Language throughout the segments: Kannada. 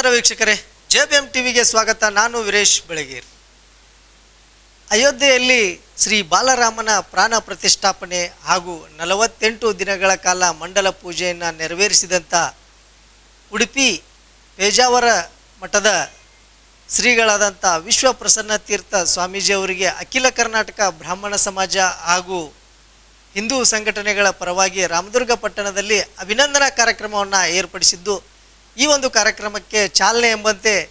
ನಮಸ್ಕಾರ ವೀಕ್ಷಕರೇ. ಜೆ ಬಿ ಎಂ ಟಿವಿಗೆ ಸ್ವಾಗತ. ನಾನು ವೀರೇಶ್ ಬೆಳಗೇರ್. ಅಯೋಧ್ಯೆಯಲ್ಲಿ ಶ್ರೀ ಬಾಲರಾಮನ ಪ್ರಾಣ ಪ್ರತಿಷ್ಠಾಪನೆ ಹಾಗೂ ನಲವತ್ತೆಂಟು ದಿನಗಳ ಕಾಲ ಮಂಡಲ ಪೂಜೆಯನ್ನು ನೆರವೇರಿಸಿದಂಥ ಉಡುಪಿ ಪೇಜಾವರ ಮಠದ ಶ್ರೀಗಳಾದಂಥ ವಿಶ್ವಪ್ರಸನ್ನ ತೀರ್ಥ ಸ್ವಾಮೀಜಿಯವರಿಗೆ ಅಖಿಲ ಕರ್ನಾಟಕ ಬ್ರಾಹ್ಮಣ ಸಮಾಜ ಹಾಗೂ ಹಿಂದೂ ಸಂಘಟನೆಗಳ ಪರವಾಗಿ ರಾಮದುರ್ಗ ಪಟ್ಟಣದಲ್ಲಿ ಅಭಿನಂದನಾ ಕಾರ್ಯಕ್ರಮವನ್ನು ಏರ್ಪಡಿಸಿದ್ದು ಈ ಒಂದು ಕಾರ್ಯಕ್ರಮಕ್ಕೆ ಚಾಲನೆ ಎಂಬಂತೆ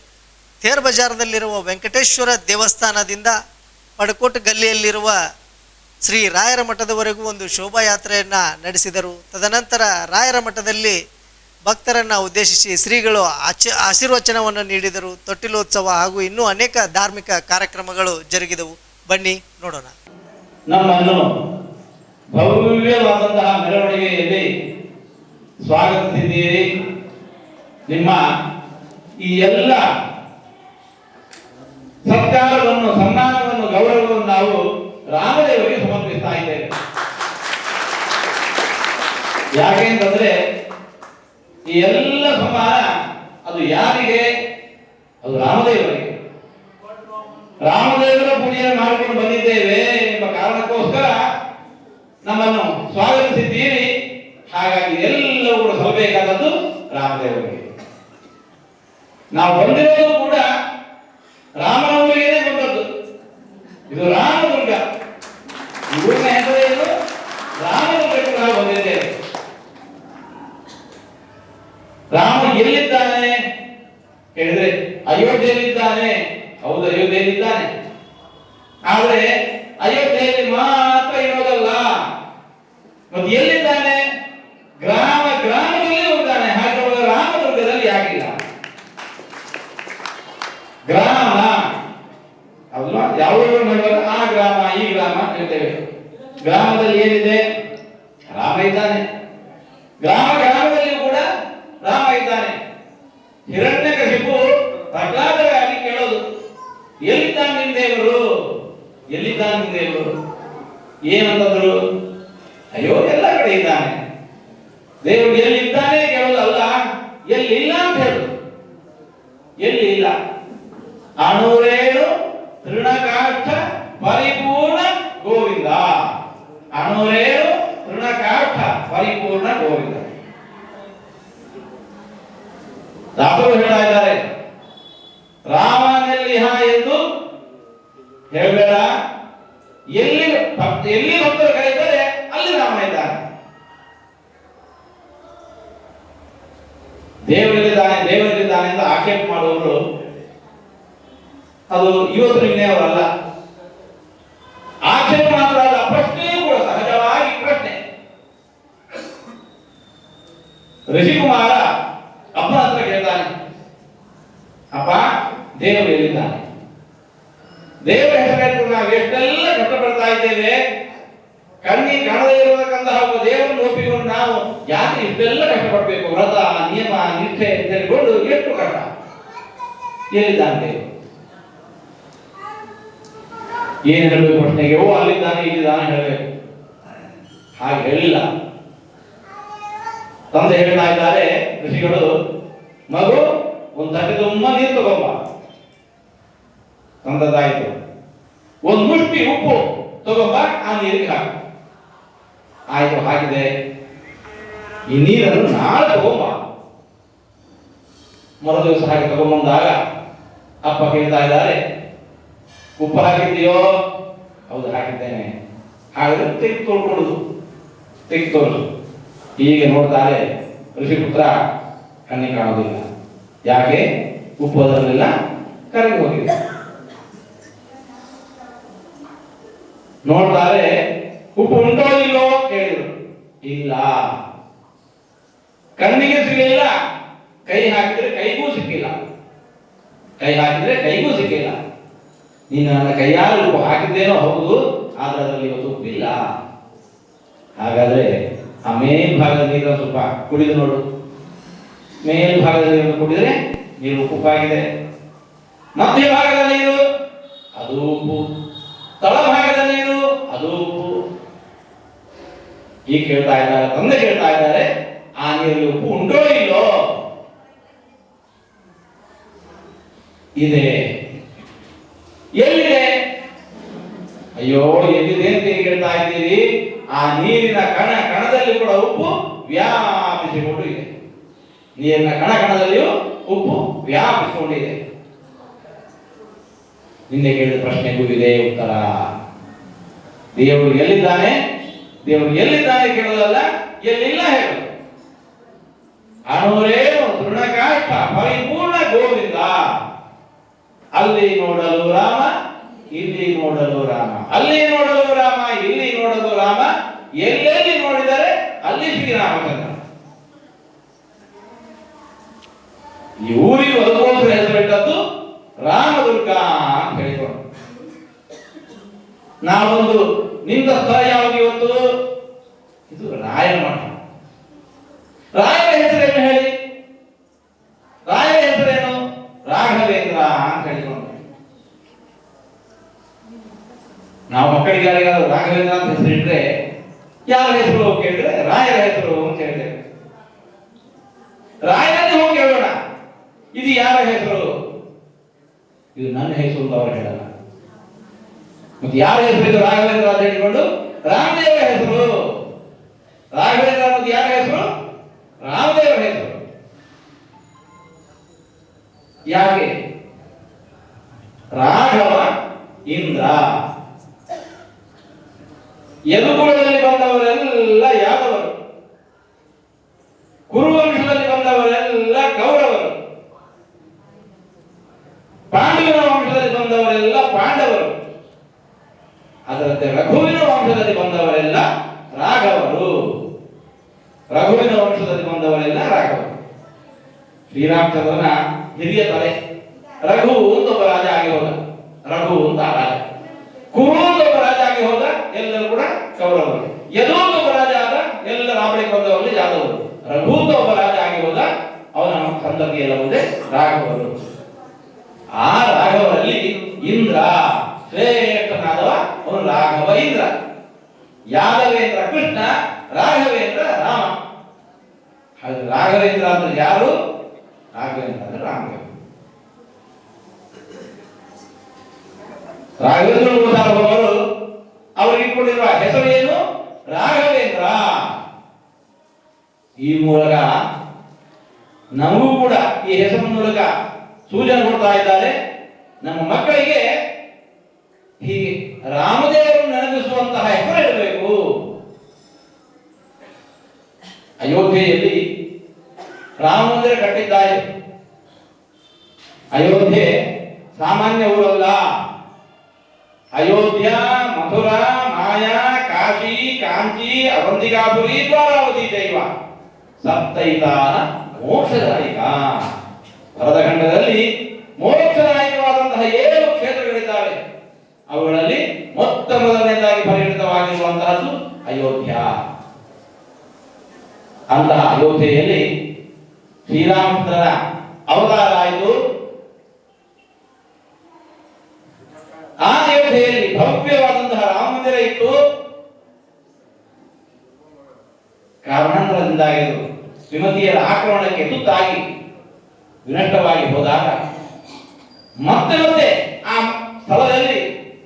ತೇರ್ ಬಜಾರ್ನಲ್ಲಿರುವ ವೆಂಕಟೇಶ್ವರ ದೇವಸ್ಥಾನದಿಂದ ಪಡಕೋಟ್ ಗಲ್ಲಿಯಲ್ಲಿರುವ ಶ್ರೀ ರಾಯರ ಮಠದವರೆಗೂ ಒಂದು ಶೋಭಾಯಾತ್ರೆಯನ್ನು ನಡೆಸಿದರು. ತದನಂತರ ರಾಯರ ಮಠದಲ್ಲಿ ಭಕ್ತರನ್ನು ಉದ್ದೇಶಿಸಿ ಶ್ರೀಗಳು ಆಚ, ಆಶೀರ್ವಚನವನ್ನು ನೀಡಿದರು. ತೊಟ್ಟಿಲೋತ್ಸವ ಹಾಗೂ ಇನ್ನೂ ಅನೇಕ ಧಾರ್ಮಿಕ ಕಾರ್ಯಕ್ರಮಗಳು ಜರುಗಿದವು. ಬನ್ನಿ, ನೋಡೋಣ. ನಮ್ಮನ್ನು ಭವ್ಯವಾದಂತಹ ಮೆರವಣಿಗೆಯಲ್ಲಿ ಸ್ವಾಗತಿಸಿದ್ದೀರಿ. ನಿಮ್ಮ ಈ ಎಲ್ಲ ಸತ್ಕಾರವನ್ನು ಸನ್ಮಾನವನ್ನು ಗೌರವವನ್ನು ನಾವು ರಾಮದೇವರಿಗೆ ಸಮರ್ಪಿಸ್ತಾ ಇದ್ದೇವೆ ಯಾಕೆಂತಂದ್ರೆ ಈ ಎಲ್ಲ ಸನ್ಮಾನ ಅದು ಯಾರಿಗೆ ಅದು ರಾಮದೇವರಿಗೆ ರಾಮದೇವರ ಪೂಜೆಯನ್ನು ಮಾಡಿಕೊಂಡು ಬಂದಿದ್ದೇವೆ ಎಂಬ ಕಾರಣಕ್ಕೋಸ್ಕರ ನಮ್ಮನ್ನು ಸ್ವಾಗತಿಸಿದ್ದೀರಿ ಹಾಗಾಗಿ ಎಲ್ಲವೂ ಕೂಡ ಸಲ್ಲಬೇಕಾದದ್ದು ರಾಮದೇವರಿಗೆ ನಾವು ಬಂದಿರೋದು ಕೂಡ ರಾಮನ ಊರಿಗೇನೆ ಬಂದದ್ದು ಇದು ರಾಮದುರ್ಗ ಈ ಊರಿನ ಹೆಸರೇನು ರಾಮದುರ್ಗಕ್ಕೆ ನಾವು ಬಂದಿದ್ದೇವೆ ರಾಮ ಎಲ್ಲಿದ್ದಾನೆ ಹೇಳಿದ್ರೆ ಅಯೋಧ್ಯೆಯಲ್ಲಿದ್ದಾನೆ. ಹೌದು, ಅಯೋಧ್ಯೆಯಲ್ಲಿದ್ದಾನೆ. ಆದ್ರೆ ಅಯೋಧ್ಯೆಯಲ್ಲಿ ಮಾತ್ರ ಇರೋದಲ್ಲ. ಮತ್ತೆ ಎಲ್ಲಿದ್ದಾನೆ? ಗ್ರಾಮ, ಗ್ರಾಮದಲ್ಲಿ ಇದ್ದಾನೆ. ಹಾಗೆ ರಾಮದುರ್ಗದಲ್ಲಿ ಆಗಿಲ್ಲ ಗ್ರಾಮ. ಅಲ್ವಾ? ಯಾವ ಆ ಗ್ರಾಮ, ಈ ಗ್ರಾಮ ಹೇಳ್ತೇವೆ. ಗ್ರಾಮದಲ್ಲಿ ಏನಿದೆ? ರಾಮ ಇದ್ದಾನೆ. ಗ್ರಾಮ, ಗ್ರಾಮದಲ್ಲಿಯೂ ಕೂಡ ರಾಮ ಇದ್ದಾನೆ. ಹಿರಣ್ಯ ಕಶಿಪು ಪ್ರಹ್ಲಾದರಾಗಿ ಕೇಳೋದು ಎಲ್ಲಿದ್ದಾನೆ ನಿಮ್ ದೇವರು ಎಲ್ಲಿದ್ದಾನೆ ನಿಮ್ ದೇವರು ಏನಂತಂದ್ರು, ಅಯ್ಯೋ, ಎಲ್ಲ ಕಡೆ ಇದ್ದಾನೆ. ದೇವರು ಎಲ್ಲಿದ್ದಾನೆ ಕೇಳೋದಲ್ಲ ಎಲ್ಲಿಲ್ಲ ಅಂತ ಹೇಳುದು. ಎಲ್ಲಿ ಇಲ್ಲ ಅಣುರೇಳು ತೃಣಕಾಷ್ಠ ಪರಿಪೂರ್ಣ ಗೋವಿಂದ. ಅಣುರೇಳು ತೃಣಕಾಷ್ಠ ಪರಿಪೂರ್ಣ ಗೋವಿಂದ. ದಾಸರು ಹೇಳ್ತಾ ಇದ್ದಾರೆ ರಾಮನಲ್ಲಿ ಹಾ ಎಂದು ಹೇಳಬೇಡ ಎಲ್ಲಿ ಭಕ್ತ ಎಲ್ಲಿ ಭಕ್ತರು ಕರೀತಾರೆ ಅಲ್ಲಿ ರಾಮ ಇದ್ದಾನೆ ದೇವರಲ್ಲಿದ್ದಾನೆ ಅಂತ ಆಕ್ಷೇಪ ಮಾಡುವವರು ಅದು ಇವತ್ತು ನಿನ್ನೆಯವರಲ್ಲ ಆಕ್ಷೇಪ ಮಾತ್ರ ಅಲ್ಲ ಪ್ರಶ್ನೆಯೂ ಕೂಡ ಸಹಜವಾಗಿ ಪ್ರಶ್ನೆ. ಋಷಿಕುಮಾರ ಅಪ್ಪನ ಹತ್ರ ಕೇಳ್ತಾನೆ, ಅಪ್ಪ, ದೇವರು ಎಲ್ಲಿದ್ದಾನೆ? ದೇವರ ಹೆಸರು ನಾವು ಎಷ್ಟೆಲ್ಲ ಕಷ್ಟಪಡ್ತಾ ಇದ್ದೇವೆ ಕಣ್ಣಿ ಕಾಣದೇ ಇರತಕ್ಕಂತಹ ಒಬ್ಬ ದೇವರನ್ನು ಒಪ್ಪಿಕೊಂಡು ನಾವು ಯಾಕೆ ಇಷ್ಟೆಲ್ಲ ಕಷ್ಟಪಡಬೇಕು ವ್ರತ, ನಿಯಮ, ನಿಷ್ಠೆ ಅಂತ ಎಷ್ಟು ಕಷ್ಟ? ಎಲ್ಲಿದ್ದಾನೆ ದೇವರು? ಏನ್ ಹೇಳಬೇಕು ಪ್ರಶ್ನೆಗೆ? ಓ, ಅಲ್ಲಿದ್ದಾನೆ, ಇಲ್ಲಿದ್ದಾನೆ ಹೇಳಬೇಕು. ಹಾಗೆ ಹೇಳಿಲ್ಲ. ತಂದೆ ಹೇಳ್ತಾ ಇದ್ದಾರೆ, ಋಷಿಗಳು, ಮಗು, ಒಂದು ತಟ್ಟೆ ತುಂಬ ನೀರು ತಗೊಂಬ. ತಂದದಾಯಿತು ಒಂದು ಮುಷ್ಟಿ ಉಪ್ಪು ತಗೊಂಬ, ಆ ನೀರಿಗೆ ಹಾಕು. ಆಯ್ತು ಹಾಗಿದೆ ಈ ನೀರನ್ನು ನಾಳೆ ತಗೊಂಬ. ಮರ ದಿವಸ ಹಾಗೆ ತಗೊಂಬಂದಾಗ ಅಪ್ಪ ಕೇಳ್ತಾ ಇದ್ದಾರೆ, ಉಪ್ಪು ಹಾಕಿದ್ದೀಯೋ ಹೌದು, ಹಾಕಿದ್ದೇನೆ. ಹಾಗಾದ್ರೆ ತೆಗೆದು ತೋಳ್ಕೊಡುದು ತೆಗೆದು ತೋರಿಸು ಹೀಗೆ ನೋಡ್ತಾರೆ ಋಷಿಪುತ್ರ ಕಣ್ಣಿ ಕಾಣೋದಿಲ್ಲ. ಯಾಕೆ? ಉಪ್ಪು ಅದರಲ್ಲೆಲ್ಲ ಕರಗಿ ಹೋಗಿದೆ. ನೋಡ್ತಾರೆ ಉಪ್ಪು ಇಲ್ಲೋ ಕೇಳಿದ್ರು. ಇಲ್ಲ. ಕಣ್ಣಿಗೆ ಸಿಗಲಿಲ್ಲ, ಕೈ ಹಾಕಿದ್ರೆ ಕೈಗೂ ಸಿಕ್ಕಿಲ್ಲ. ಕೈ ಹಾಕಿದ್ರೆ ಕೈಗೂ ಸಿಕ್ಕಿಲ್ಲ. ನೀನು ನನ್ನ ಕೈಯಾರು ಉಪ್ಪು ಹಾಕಿದ್ದೇನೋ ಹೌದು, ಆದ್ರೆ ಅದರಲ್ಲಿ ಇವತ್ತು ಉಪ್ಪಿಲ್ಲ ಹಾಗಾದ್ರೆ ಆ ಮೇಲ್ಭಾಗದ ನೀರನ್ನು ಸ್ವಲ್ಪ ಕುಡಿದು ನೋಡು. ಮೇಲ್ಭಾಗದ ನೀರನ್ನು ಕುಡಿದ್ರೆ ನೀರು ಉಪ್ಪಾಗಿದೆ ಮಧ್ಯಭಾಗದ ನೀರು, ಅದು ಉಪ್ಪು. ತಳಭಾಗದ ನೀರು, ಅದು ಉಪ್ಪು. ಈಗ ಕೇಳ್ತಾ ಇದ್ದಾರೆ, ತಂದೆ ಕೇಳ್ತಾ ಇದ್ದಾರೆ, ಆ ನೀರಲ್ಲಿ ಉಪ್ಪು ಉಂಟೋ ಇಲ್ಲೋ? ಇದೆ. ಎಲ್ಲಿದೆ? ಅಯ್ಯೋ, ಎಲ್ಲಿದೆ ಅಂತ ಕೇಳ್ತಾ ಇದ್ದೀರಿ? ಆ ನೀರಿನ ಕಣ, ಕಣದಲ್ಲಿ ಕೂಡ ಉಪ್ಪು ವ್ಯಾಪಿಸಿಕೊಂಡು ಇದೆ ನೀರಿನ ಕಣ, ಕಣದಲ್ಲಿಯೂ ಉಪ್ಪು ವ್ಯಾಪಿಸಿಕೊಂಡಿದೆ. ನಿನ್ನೆ ಕೇಳಿದ ಪ್ರಶ್ನೆಗೂ ಇದೆ ಉತ್ತರ. ದೇವರು ಎಲ್ಲಿದ್ದಾನೆ? ದೇವರು ಎಲ್ಲಿದ್ದಾನೆ ಕೇಳೋದಲ್ಲ? ಎಲ್ಲಿಲ್ಲ ಹೇಳೋದು ಅಣುರೇನು ತೃಣಕಾಷ್ಟ ಪರಿಪೂರ್ಣ ಗೋವಿಂದ. ಅಲ್ಲಿ ನೋಡಲು ರಾಮ, ಇಲ್ಲಿ ನೋಡಲು ರಾಮ. ಅಲ್ಲಿ ನೋಡಲು ರಾಮ, ಇಲ್ಲಿ ನೋಡಲು ರಾಮ. ಎಲ್ಲೆಲ್ಲಿ ನೋಡಿದರೆ ಅಲ್ಲಿ ಶ್ರೀರಾಮಚಂದ್ರ ಈ ಊರಿಗೆ ಅದಕ್ಕೋಸ್ಕರ ಹೆಸರಿಟ್ಟದ್ದು ರಾಮದುರ್ಗ ಅಂತ ಹೇಳಿಕೊಂಡು. ನಾವೊಂದು ನಿಂತ ಸ್ಥಳ ಯಾವುದು ಇವತ್ತು ಇದು ರಾಯರ ಮಠ ರಾಯರ ಹೆಸರೇನು ಹೇಳಿ ರಾಯರ ಹೆಸರೇನು ಹೇಳಿಕೊಂಡು. ನಾವು ಮಕ್ಕಳಿಗೆ ಯಾರಿಗಾದ್ರು ರಾಘವೇಂದ್ರ ಅಂತ ಹೆಸರಿಟ್ರೆ ಯಾರ ಹೆಸರು ಕೇಳಿದ್ರೆ ರಾಯರ ಹೆಸರು ಅಂತ ಹೇಳ್ತೇವೆ ರಾಯರನ್ನು ಹೋಗಿ ಹೇಳೋಣ. ಇದು ಯಾರ ಹೆಸರು? ಇದು ನನ್ನ ಹೆಸರು ಅವರು ಹೇಳಲ್ಲ. ಮತ್ತೆ ಯಾರ ಹೆಸರು ಇದು ರಾಘವೇಂದ್ರ ಅಂತ ಹೇಳಿಕೊಂಡು? ರಾಮದೇವರ ಹೆಸರು. ರಾಘವೇಂದ್ರ ಅನ್ನೋದು ಯಾರ ಹೆಸರು? ರಾಮದೇವರ ಹೆಸರು. ಯಾಕೆ? ರಾಘವ, ಇಂದ್ರ. ಯದುಕುಲದಲ್ಲಿ ಬಂದವರೆಲ್ಲ ಯಾದವರು. ಕುರುವಂಶದಲ್ಲಿ ಬಂದವರೆಲ್ಲ ಕೌರವರು. ಪಾಂಡವರ ವಂಶದಲ್ಲಿ ಬಂದವರೆಲ್ಲ ಪಾಂಡವರು. ಅದರಂತೆ ರಘುವಿನ ವಂಶದಲ್ಲಿ ಬಂದವರೆಲ್ಲ ರಾಘವರು. ರಘುವಿನ ವಂಶದಲ್ಲಿ ಬಂದವರೆಲ್ಲ ರಾಘವರು. ಶ್ರೀರಾಮಚಂದ್ರನ ಹಿರಿಯ ತಲೆ. ರಘು ಅಂತ ಒಬ್ಬ ರಾಜ ಆಗಿ ಹೋದ ರಘು ಅಂತ ಆ ರಾಜ ಆಗಿ ಹೋದ, ಎಲ್ಲರೂ ಕೂಡ ಕೌರವರು. ಯದು ಅಂತ ಒಬ್ಬ ರಾಜ ಆದ ಎಲ್ಲ ರಾಮಳಿಗೆ ಬಂದವರಲ್ಲಿ ಯಾದವರು. ಅಂತ ಒಬ್ಬ ರಾಜ ಆಗಿ ಹೋದ, ಅವನ ಸಂತತಿ ಎಲ್ಲ ಮುಂದೆ ರಾಘವರು. ಆ ರಾಘವರಲ್ಲಿ ಇಂದ್ರ, ಶ್ರೇಷ್ಠನಾದವ, ಅವನು ರಾಘವ ಇಂದ್ರ. ಯಾದವೇಂದ್ರ ಕೃಷ್ಣ, ರಾಘವೇಂದ್ರ ರಾಮ. ರಾಘವೇಂದ್ರ ಅಂದ್ರೆ ಯಾರು? ರಾಘವೇಂದ್ರ ಅಂದ್ರೆ ರಾಮದೇವ. ರಾಘವೇಂದ್ರ ಸಾರ್ವಭೌಮರು ಅವರಿಗೆ ಇಟ್ಕೊಂಡಿರುವ ಹೆಸರು ಏನು ರಾಘವೇಂದ್ರ. ಈ ಮೂಲಕ ನಮಗೂ ಕೂಡ ಈ ಹೆಸರು ಮೂಲಕ ಸೂಚನೆ ಕೊಡ್ತಾ ಇದ್ದಾರೆ ನಮ್ಮ ಮಕ್ಕಳಿಗೆ ಹೀಗೆ ರಾಮದೇವರನ್ನು ನೆನಪಿಸುವಂತಹ ಹೆಸರು ಇರಬೇಕು ಅಯೋಧ್ಯೆಯಲ್ಲಿ ರಾಮ ಮಂದಿರ ಕಟ್ಟಿದ್ದಾರೆ. ಅಯೋಧ್ಯೆ ಸಾಮಾನ್ಯ ಊರಲ್ಲ. ಅಯೋಧ್ಯ, ಮಥುರಾ, ಮಾಯಾ, ಕಾಶಿ, ಕಾಂಚಿ, ಅವಂತಿಕಾಪುರಿ, ದ್ವಾರಾವತಿ ದೈವ ಸಪ್ತೈತ ಮೋಕ್ಷದಾಯಕ. ಭರತಖಂಡದಲ್ಲಿ ಮೋಕ್ಷದಾಯಕವಾದಂತಹ ಏಳು ಕ್ಷೇತ್ರಗಳಿದ್ದಾವೆ. ಅವುಗಳಲ್ಲಿ ಮೊತ್ತ ಮೊದಲನೇದಾಗಿ ಪರಿಗಣಿತವಾಗಿರುವಂತಹದ್ದು ಅಯೋಧ್ಯ. ಅಂತಹ ಅಯೋಧ್ಯೆಯಲ್ಲಿ ಶ್ರೀರಾಮಚಂದ್ರನ ಅವತಾರ ಆಯಿತು ಆ ಅಯೋಧ್ಯೆಯಲ್ಲಿ ಭವ್ಯವಾದಂತಹ ರಾಮ ಮಂದಿರ ಇತ್ತು ಕಾರಣಾಂತರದಿಂದಾಗಿ ಶ್ರೀಮತಿಯರ ಆಕ್ರಮಣಕ್ಕೆ ತುತ್ತಾಗಿ ವಿನಷ್ಟವಾಗಿ ಹೋದಾಗ ಮತ್ತೆ ಮತ್ತೆ ಆ ಸ್ಥಳದಲ್ಲಿ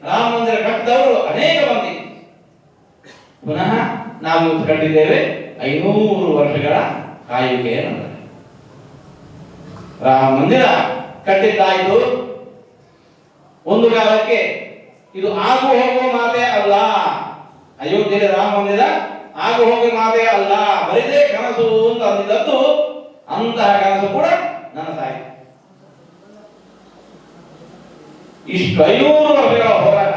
ರಾಮ ಮಂದಿರ ಕಟ್ಟಿದವರು ಅನೇಕ ಮಂದಿ. ಪುನಃ ನಾವು ಕಂಡಿದ್ದೇವೆ ಐನೂರು ವರ್ಷಗಳ ಕಾಯುವಿಕೆಯ ನಂತರ. ರಾಮ ಮಂದಿರ ಕಟ್ಟಿದ್ದಾಯಿತು. ಒಂದು ಕಾಲಕ್ಕೆ ಇದು ಆಗು ಹೋಗುವ ಮಾತೇ ಅಲ್ಲ. ಅಯೋಧ್ಯೆಯಲ್ಲಿ ರಾಮ ಮಂದಿರ ಆಗು ಹೋಗುವ ಮಾತೇ ಅಲ್ಲ. ಬರೀದೇ ಕನಸು ಅಂತ ಅಂದಿದ್ದದ್ದು ಅಂತಹ ಕನಸು ಕೂಡ ನನಸಾಯಿತು ಇಷ್ಟು ಐನೂರು ವರ್ಷಗಳ ಹೋರಾಟ.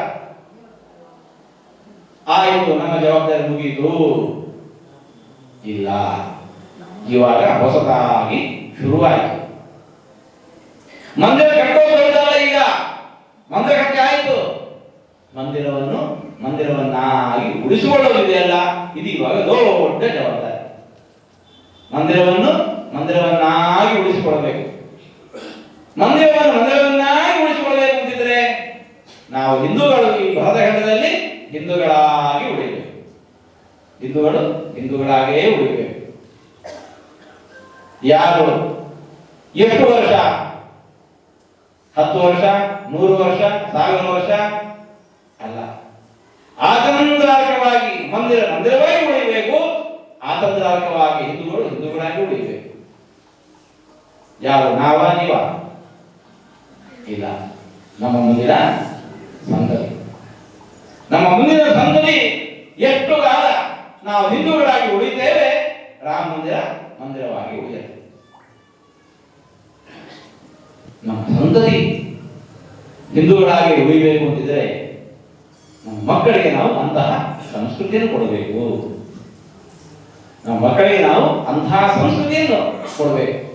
ಆಯಿತು, ನನ್ನ ಜವಾಬ್ದಾರಿ ಮುಗಿಯಿತು. ಇಲ್ಲ, ಇವಾಗ ಹೊಸದಾಗಿ ಶುರುವಾಯಿತು. ಮಂದಿರ ಕಟ್ಟೋದಲ್ಲ ಈಗ ಮಂದಿರ ಕಟ್ಟಿ ಮಂದಿರವನ್ನು ಮಂದಿರವನ್ನಾಗಿ ಉಳಿಸಿಕೊಳ್ಳೋದಿದೆಯಲ್ಲ, ಇದು ಇವಾಗ ದೊಡ್ಡ ಜವಾಬ್ದಾರಿ. ಮಂದಿರವನ್ನು ಮಂದಿರವನ್ನಾಗಿ ಉಳಿಸಿಕೊಳ್ಳಬೇಕು. ಮಂದಿರವನ್ನು ಮಂದಿರವನ್ನಾಗಿ ಉಳಿಸಿಕೊಳ್ಳಬೇಕು ಅಂತಿದ್ರೆ ನಾವು ಹಿಂದೂಗಳು ಈ ಭರತಖಂಡದಲ್ಲಿ ಹಿಂದೂಗಳಾಗಿ ಉಳಿಬೇಕು. ಹಿಂದೂಗಳು ಹಿಂದೂಗಳಾಗೇ ಉಳಿಬೇಕು. ಯಾರು? ಎಷ್ಟು ವರ್ಷ? ಹತ್ತು ವರ್ಷ? ನೂರು ವರ್ಷ? ಸಾವಿರ ವರ್ಷ? ಅಲ್ಲ. ಆತಂತ್ರಾರ್ಕವಾಗಿ ಮಂದಿರ ಮಂದಿರವಾಗಿ ಉಳಿಬೇಕು ಆತಂತ್ರಾರ್ಕವಾಗಿ ಹಿಂದೂಗಳು ಹಿಂದೂಗಳಾಗಿ ಉಳಿಬೇಕು ಯಾರು? ನಾವ, ನೀವ? ಇಲ್ಲ. ನಮ್ಮ ಮುಂದಿನ ಸಂತತಿ ನಮ್ಮ ಮುಂದಿನ ಸಂತತಿ ಎಷ್ಟು ಕಾಲ ನಾವು ಹಿಂದೂಗಳಾಗಿ ಉಳಿತೇವೆ, ರಾಮ ಮಂದಿರ ಮಂದಿರವಾಗಿ ಉಳಿಯುತ್ತೆ ನಮ್ಮ ಸಂತತಿ ಹಿಂದೂಗಳಾಗಿ ಉಳಿಬೇಕು ಅಂತಿದ್ರೆ ಮಕ್ಕಳಿಗೆ ನಾವು ಅಂತಹ ಸಂಸ್ಕೃತಿಯನ್ನು ಕೊಡಬೇಕು. ನಮ್ಮ ಮಕ್ಕಳಿಗೆ ನಾವು ಅಂತಹ ಸಂಸ್ಕೃತಿಯನ್ನು ಕೊಡಬೇಕು.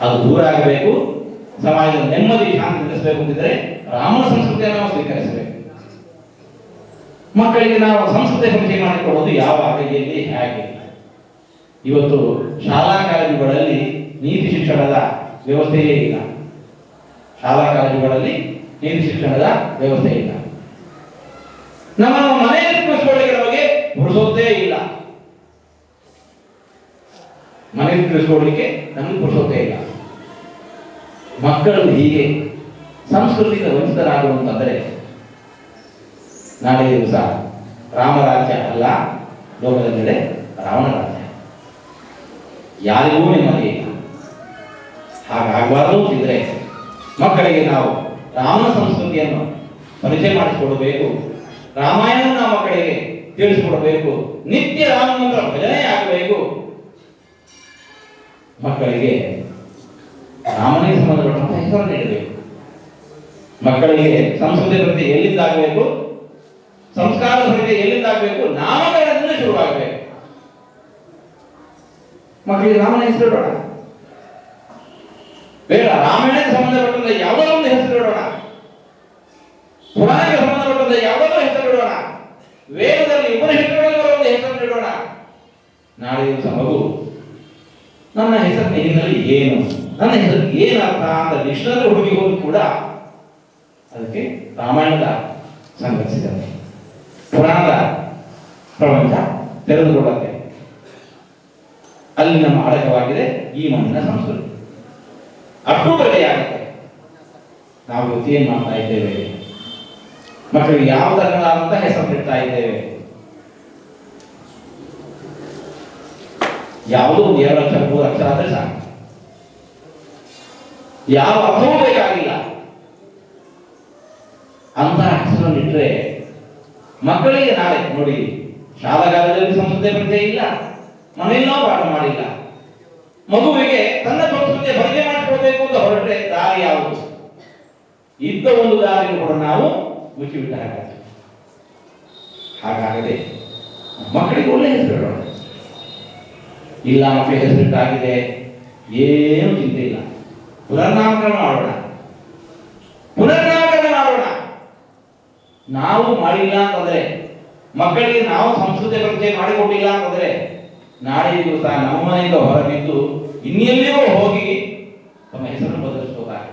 ಅದು ದೂರ ಆಗಬೇಕು. ಸಮಾಜದ ನೆಮ್ಮದಿ ಶಾಂತಿ ನೆಲೆಸಬೇಕು ಅಂತಿದ್ರೆ ರಾಮನ ಸಂಸ್ಕೃತಿಯನ್ನು ನಾವು ಸ್ವೀಕರಿಸಬೇಕು. ಮಕ್ಕಳಿಗೆ ನಾವು ಸಂಸ್ಕೃತಿ ಪರಿಚಯ ಮಾಡಿಕೊಡೋದು ಯಾವ ಅಡಿಗೆಯಲ್ಲಿ ಹೇಗೆ? ಇವತ್ತು ಶಾಲಾ ಕಾಲೇಜುಗಳಲ್ಲಿ ನೀತಿ ಶಿಕ್ಷಣದ ವ್ಯವಸ್ಥೆಯೇ ಇಲ್ಲ. ಶಾಲಾ ಕಾಲೇಜುಗಳಲ್ಲಿ ನೀತಿ ಶಿಕ್ಷಣದ ವ್ಯವಸ್ಥೆ ಇಲ್ಲ. ನಮ್ಮ ಮನೆಯಲ್ಲಿ ಕಲಿಸ್ಕೊಳ್ಳಿಕ್ಕೆ ನಮಗೆ ಪುರುಸೋದೇ ಇಲ್ಲ. ಮನೆ ಕಲಿಸ್ಕೊಳ್ಳಿಕ್ಕೆ ನಮಗೆ ಪುರುಸೋದೇ ಇಲ್ಲ. ಮಕ್ಕಳು ಹೀಗೆ ಸಂಸ್ಕೃತಿಯಿಂದ ವಂಚಿತರಾಗುವಂತಂದರೆ ನಾಳೆ ದಿವಸ ರಾಮರಾಜ್ಯ ಅಲ್ಲ ಲೋಕದಲ್ಲಿದೆ ರಾವಣ ರಾಜ್ಯ ಯಾರಿಗೂ ನೆಮ್ಮದಿ ಇಲ್ಲ. ಹಾಗಾಗಬಾರದು ಅಂತಿದ್ರೆ ಮಕ್ಕಳಿಗೆ ನಾವು ರಾಮ ಸಂಸ್ಕೃತಿಯನ್ನು ಪರಿಚಯ ಮಾಡಿಸಿಕೊಡಬೇಕು. ರಾಮಾಯಣವನ್ನು ನಾವು ಮಕ್ಕಳಿಗೆ ತಿಳಿಸಿಕೊಡಬೇಕು. ನಿತ್ಯ ರಾಮಮಂತ್ರ ಭಜನೆ ಆಗಬೇಕು. ಮಕ್ಕಳಿಗೆ ರಾಮನಿಗೆ ಸಂಬಂಧಪಟ್ಟಂತ ಹೆಸರು ನೀಡಬೇಕು. ಮಕ್ಕಳಿಗೆ ಸಂಸ್ಕೃತಿ ಪ್ರತಿ ಎಲ್ಲಿದ್ದಾಗಬೇಕು? ಸಂಸ್ಕಾರ ಪ್ರತಿ ಎಲ್ಲಿದ್ದಾಗಬೇಕು? ನಾಮಕರಣದಿಂದ ಶುರುವಾಗಬೇಕು. ಮಕ್ಕಳಿಗೆ ರಾಮನ ಹೆಸರು ಬೇಡ. ರಾಮಾಯಣಕ್ಕೆ ಸಂಬಂಧಪಟ್ಟಂತ ಯಾವುದೋ ಒಂದು ಹೆಸರು ಇಡೋಣ ಪುರಾಣಕ್ಕೆ ಸಂಬಂಧಪಟ್ಟಂತ ಯಾವುದೋ ಹೆಸರು ಇಡೋಣ ಉಪನಿಷತ್ತುಗಳಲ್ಲಿ ಒಂದು ಹೆಸರನ್ನು ಇಡೋಣ ನಾಳೆ ದಿವಸ ಮಗು. ನನ್ನ ಹೆಸರಿನ ಹಿನ್ನೆಲೆ ಏನು? ನನ್ನ ಹೆಸರು ಏನರ್ಥ ಅಂತ ಡಿಕ್ಷನರಿ ಹುಡುಗಿ ಹೋಗಿ ಕೂಡ ಅದಕ್ಕೆ ರಾಮಾಯಣದ ಸಂಘಟಿಸಿದ್ದಾರೆ. ಪುರಾಣದ ಪ್ರಪಂಚ ತೆರೆದುಕೊಳ್ಳುತ್ತೆ. ಅಲ್ಲಿ ನಮ್ಮ ಅಡಕವಾಗಿದೆ ಈ ಮಣ್ಣಿನ ಸಂಸ್ಕೃತಿ. ಅಷ್ಟು ಆಗುತ್ತೆ. ನಾವು ಏನು ಮಾಡ್ತಾ ಇದ್ದೇವೆ. ಮಕ್ಕಳಿಗೆ ಯಾವ ತರನಾದಂತ ಹೆಸರು ಇಡ್ತಾ ಇದ್ದೇವೆ? ಯಾವುದೋ ಒಂದು ಎರಡು ಅಕ್ಷರ ಅಕ್ಷರ ಆದ್ರೆ ಸಾಕು. ಯಾವ ಅರ್ಥವೂ ಬೇಕಾಗಿಲ್ಲ. ಅಂತ ಅಕ್ಷರ ಇಟ್ಟರೆ ಮಕ್ಕಳಿಗೆ ನಾಳೆ ನೋಡಿ ಶಾಲಾ ಕಾಲೇಜಲ್ಲಿ ಸಂಸ್ಕೃತಿ ಪರಿಚಯ ಇಲ್ಲ, ಮನೆಯಲ್ಲೋ ಪಾಠ ಮಾಡಿಲ್ಲ. ಮಗುವಿಗೆ ತನ್ನ ಸಂಸ್ಕೃತಿಯ ಪರಿಚಯ ಮಾಡಿಕೊಡ್ಬೇಕು ಅಂತ ಹೊರಟ್ರೆ ದಾರಿ ಯಾವುದು? ಇದ್ದ ಒಂದು ದಾರಿಯನ್ನು ಕೂಡ ನಾವು ಮುಚ್ಚಿಬಿಟ್ಟ ಹಾಗಾಗದೆ ಮಕ್ಕಳಿಗೆ ಒಳ್ಳೆ ಹೆಸರು ಇಲ್ಲ ಮಕ್ಕಳಿಗೆ ಹೆಸರಿಟ್ಟಾಗಿದೆ ಏನು ಚಿಂತೆ ಇಲ್ಲ. ಪುನರ್ನಾಮಕರಣ ಮಾಡೋಣ. ಪುನರ್ನಾಮಕರಣ ಮಾಡೋಣ. ನಾವು ಮಾಡಿಲ್ಲ ಅಂತಂದ್ರೆ ಮಕ್ಕಳಿಗೆ ನಾವು ಸಂಸ್ಕೃತಿ ಪರಿಚಯ ಮಾಡಿಕೊಟ್ಟಿಲ್ಲ ಅಂತಂದ್ರೆ ನಾಳೆ ದಿವಸ ನಮ್ಮ ಮನೆಯಿಂದ ಹೊರಬಿದ್ದು ಇನ್ನೆಲ್ಲಿಯೋ ಹೋಗಿ ತಮ್ಮ ಹೆಸರನ್ನು ಬದಲಿಸ್ಕೋತಾರೆ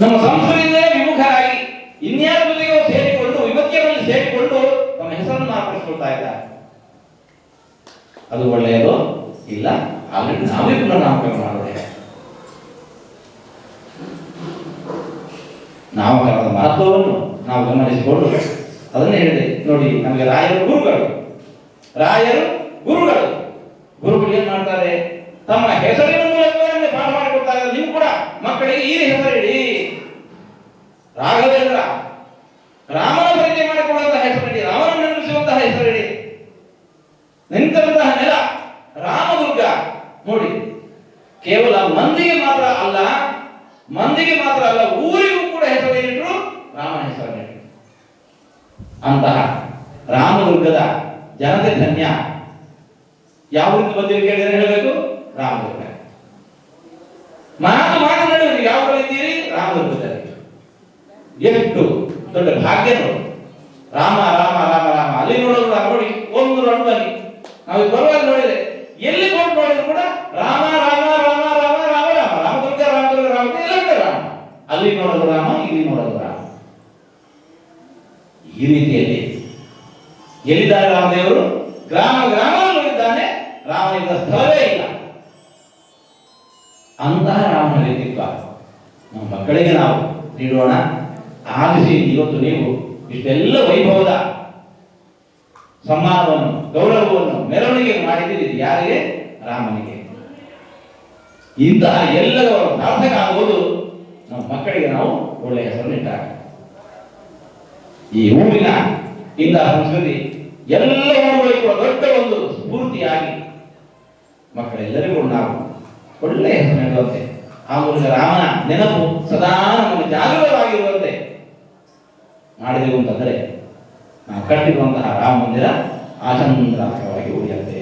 ನಮ್ಮ ಸಂಸ್ಕೃತಿಯೇ ವಿಮುಖರಾಗಿ ಇನ್ಯಾರ ಜೊತೆಗೂ ಸೇರಿಕೊಂಡು ವಿಮುಖ್ಯರಲ್ಲಿ ಸೇರಿಕೊಂಡು ತಮ್ಮ ಹೆಸರನ್ನು ಮಾರ್ಪಡಿಸ್ಕೊಳ್ತಾ ಇದ್ದಾರೆ. ಅದು ಒಳ್ಳೆಯದು ಇಲ್ಲ ಆಲ್ರೆಡಿ ನಾವೇ ಪುನರ್ನಾಮಕರಣ ಮಾಡಿದೆ. ನಾಮಕರಣದ ಮಹತ್ವವನ್ನು ನಾವು ಗಮನಿಸಿಕೊಂಡು ಅದನ್ನೇ ಹೇಳಿದೆ. ನೋಡಿ, ನಮಗೆ ರಾಯರು ಗುರುಗಳು. ರಾಯರು ಗುರುಗಳು. ಗುರುಗಳು ಏನ್ ಮಾಡ್ತಾರೆ? ತಮ್ಮ ಹೆಸರಿನ ಮೂಲಕವೇ ಪಾಠ ಮಾಡಿಕೊಡ್ತಾರೆ ನೀವು ಕೂಡ ಮಕ್ಕಳಿಗೆ ಈ ಹೆಸರಿಡಿ. ರಾಘವೇಂದ್ರ. ರಾಮನ ಪರಿಚಯ ಮಾಡಿಕೊಳ್ಳುವಂತಹ ಹೆಸರಿಡಿ. ರಾಮನ ನಿರ್ಮಿಸುವಂತಹ ಹೆಸರಿಡಿ. ನಿಂತಿರುವಂತಹ ನೆಲ ರಾಮದುರ್ಗ ನೋಡಿ ಕೇವಲ ಮಂದಿಗೆ ಮಾತ್ರ ಅಲ್ಲ, ಮಂದಿಗೆ ಮಾತ್ರ ಅಲ್ಲ, ಊರಿಗೂ ಕೂಡ ಹೆಸರೇನಿಟ್ರು ರಾಮನ ಹೆಸರನ್ನಿಟ್ರು ಅಂತಹ ರಾಮದುರ್ಗದ ಜನತೆ ಧನ್ಯ. ಯಾವ ಬಂದಿರಿ ಕೇಳಿದ್ರೆ ಹೇಳಬೇಕು? ರಾಮದುರ್ಗ. ಮಾತು ಮಾತನಾಡಿ ಯಾವ ಇದ್ದೀರಿ? ರಾಮದುರ್ಗದಲ್ಲಿ. ಎಷ್ಟು ದೊಡ್ಡ ಭಾಗ್ಯ ನೋಡಿ ರಾಮ ರಾಮ ರಾಮ ರಾಮ. ಅಲ್ಲಿ ನೋಡೋದು ನೋಡಿ, ಒಂದು ರೌಂಡ್ ಬನ್ನಿ ನಾವು ಬರುವಾಗ ನೋಡಿದ್ರೆ ಎಲ್ಲಿ ಬಂದು ನೋಡಿದ್ರು ಕೂಡ ರಾಮ ಅಲ್ಲಿ ನೋಡೋದು ರಾಮ, ಇಲ್ಲಿ ನೋಡೋದು ರಾಮ. ಈ ರೀತಿಯಲ್ಲಿ ಎಲ್ಲಿದ್ದಾರೆ ರಾಮದೇವರು? ಗ್ರಾಮ, ಗ್ರಾಮದಲ್ಲೂ ಇದ್ದಾನೆ. ರಾಮನಿಂದ ಸ್ಥಳವೇ ಇಲ್ಲ. ಅಂತಹ ರಾಮನ ವ್ಯಕ್ತಿತ್ವ ನಮ್ಮ ಮಕ್ಕಳಿಗೆ ನಾವು ನೀಡೋಣ. ಆಲಿಸಿ, ಇವತ್ತು ನೀವು ಇಷ್ಟೆಲ್ಲ ವೈಭವದ ಸಮ್ಮಾನವನ್ನು ಗೌರವವನ್ನು, ಮೆರವಣಿಗೆ ಮಾಡಿದ್ದೀರಿ. ಯಾರಿಗೆ? ರಾಮನಿಗೆ. ಇಂತಹ ಆಗುವುದು ನಮ್ಮ ಮಕ್ಕಳಿಗೆ ನಾವು ಒಳ್ಳೆಯ ಹೆಸರನ್ನಿಟ್ಟಾಗ ಈ ಊರಿನ ಇಂತಹ ಸಂಸ್ಕೃತಿ ಎಲ್ಲ ದೊಡ್ಡ ಒಂದು ಸ್ಫೂರ್ತಿಯಾಗಿ ಮಕ್ಕಳೆಲ್ಲರಿಗೂ ನಾವು ಒಳ್ಳೆಯ ಹೆಸರು ನೀಡುವಂತೆ ಆ ಮೂಲಕ ರಾಮನ ನೆನಪು ಸದಾ ನಮಗೆ ಜಾಗೃತವಾಗಿರುವಂತೆ ಮಾಡಿದೆವು ಅಂತಂದರೆ ನಾವು ಕಟ್ಟಿರುವಂತಹ ರಾಮ ಮಂದಿರ ಆಚಂದ್ರಾತ್ಮಕವಾಗಿ ಉಳಿಯುತ್ತೆ.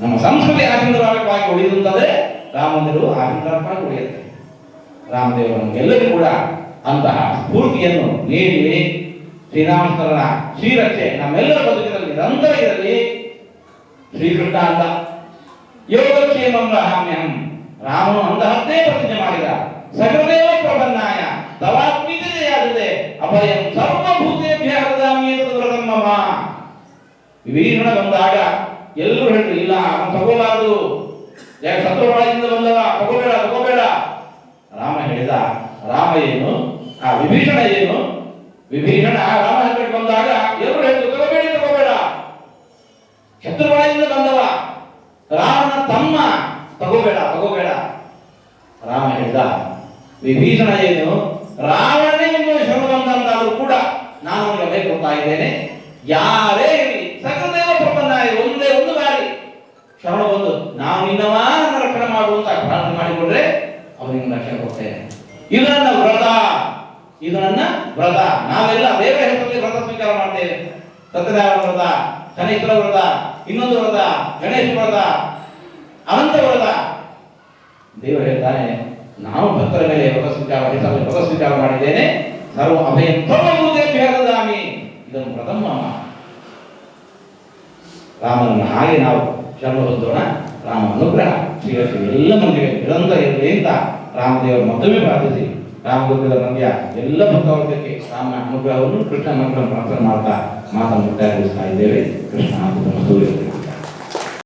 ನಮ್ಮ ಸಂಸ್ಕೃತಿ ಆಚಂದ್ರಾತ್ಮಕವಾಗಿ ಉಳಿಯುವಂತಂದರೆ ರಾಮ ಮಂದಿರವು ಆಚಂದ್ರಾತ್ಮಕವಾಗಿ ಉಳಿಯುತ್ತೆ. ರಾಮದೇವರು ನಮಗೆಲ್ಲರೂ ಕೂಡ ಅಂತಹ ಸ್ಫೂರ್ತಿಯನ್ನು ನೀಡಿ ಶ್ರೀರಾಮಚಂದ್ರನ ಶ್ರೀರಕ್ಷೆ. ನಮ್ಮೆಲ್ಲರ ಬದುಕಿನಲ್ಲಿ ನಿರಂತರ ಇರಲಿ. ಶ್ರೀಕೃಷ್ಣ ಅಂತ ಯೋಗಕ್ಷೇಮಂ ರಹಾಮ್ಯಹಂ ರಾಮನು ಅಂತಹದ್ದೇ ಪ್ರತಿಜ್ಞೆ ಮಾಡಿದ. ಸಕಲದೇವ ಪ್ರಬನ್ನಾಯ ತವಾತ್ಮೀಯತೆಯಾಗಿದೆ ಅಭಯಂ ಸರ್ವಭೂತೇಭ್ಯ ಹರದಾಮಿ ವ್ರತಂ ಮಮ. ವಿಭೀಷಣ ಬಂದಾಗ ಎಲ್ಲರೂ ಹೇಳಿದ್ರು, ಇಲ್ಲ ಅವನು ತಗೋಬಾರದು. ಯಾಕೆ ಶತ್ರುಗಳದಿಂದ ಬಂದವ? ತಗೋಬೇಡ ತಗೋಬೇಡ. ರಾಮ ಹೇಳಿದ, ರಾಮ ಏನು? ಆ ವಿಭೀಷಣ ಏನು? ವಿಭೀಷಣ ರಾಮ ಹತ್ರಕ್ಕೆ ಬಂದಾಗ ಎಲ್ಲರೂ ಹೇಳಿದ್ರು ತಗೋಬೇಡಿ ತಗೋಬೇಡ ಶತ್ರುಗಳಿಂದ ಬಂದವ. ರಾಮನ ತಮ್ಮ ತಗೋಬೇಡ ತಗೋಬೇಡ. ರಾಮ ಹೇಳಿದ, ವಿಭೀಷಣ ಏನು? ರಾವಣನೇ ಶರಣ ಬಂದಂತಾದ್ರೂ ಕೂಡ ನಾನು ಅವನಿಗೆ ಕೊಡ್ತಾ ಇದ್ದೇನೆ. ಯಾರೇ ಇರಲಿ ಸಕಲದೇವ ಪ್ರಪನ್ನ ಒಂದೇ ಒಂದು ಬಾರಿ ಶ್ರವಣ ಬಂದು ನಾವು ನಿನ್ನವ ನನ್ನ ರಕ್ಷಣೆ ಮಾಡುವಂತ ಪ್ರಾರ್ಥನೆ ಮಾಡಿಕೊಂಡ್ರೆ ಅವನಿಗೆ ರಕ್ಷಣೆ ಕೊಡ್ತೇನೆ ಇದು ನನ್ನ ವ್ರತ ಇದು ನನ್ನ ವ್ರತ. ನಾವೆಲ್ಲ ದೇವರ ಹೆಸರಲ್ಲಿ ವ್ರತ ಸ್ವೀಕಾರ ಮಾಡ್ತೇವೆ. ಸತ್ಯನಾರಾಯಣ ವ್ರತ, ಶನೇಶ್ವರ ವ್ರತ, ಇನ್ನೊಂದು ವ್ರತ ಗಣೇಶ ವ್ರತ, ಅನಂತ ವ್ರತ. ದೇವರು ಹೇಳ್ತಾನೆ ನಾವು ಭಕ್ತರ ಮೇಲೆ ವ್ರತ ಸ್ವೀಕಾರ ಹೆಸರಲ್ಲಿ ವ್ರತ ಸ್ವೀಕಾರ ಮಾಡಿದ್ದೇನೆ. ಸರ್ವ ಅಭಯ ಸರ್ವಭೂತೇಭ್ಯಾಮಿ ಇದನ್ನು ಪ್ರಥಮ ರಾಮನನ್ನು ಹಾಗೆ ನಾವು ಶರಣ ಹೊಂದೋಣ. ರಾಮ ಅನುಗ್ರಹ. ಶ್ರೀ ಎಲ್ಲ ಮಂದಿಗೆ ನಿರಂತರ ಇರಲಿ ಅಂತ ರಾಮದೇವರು ಮೊದಲೇ ಪ್ರಾರ್ಥಿಸಿ. ರಾಮದುರ್ಗದ ಮಂದ್ಯ ಎಲ್ಲ ಭಕ್ತವರ್ಗಕ್ಕೆ ರಾಮನ ಅನುಗ್ರಹವನ್ನು ಕೃಷ್ಣ ಅನುಗ್ರಹ ಪ್ರಾರ್ಥನೆ ಮಾಡ್ತಾ ಮಾತನ್ನು ಮುಕ್ತಾಯಗೊಳಿಸ್ತಾ ಇದ್ದೇವೆ. ಕೃಷ್ಣ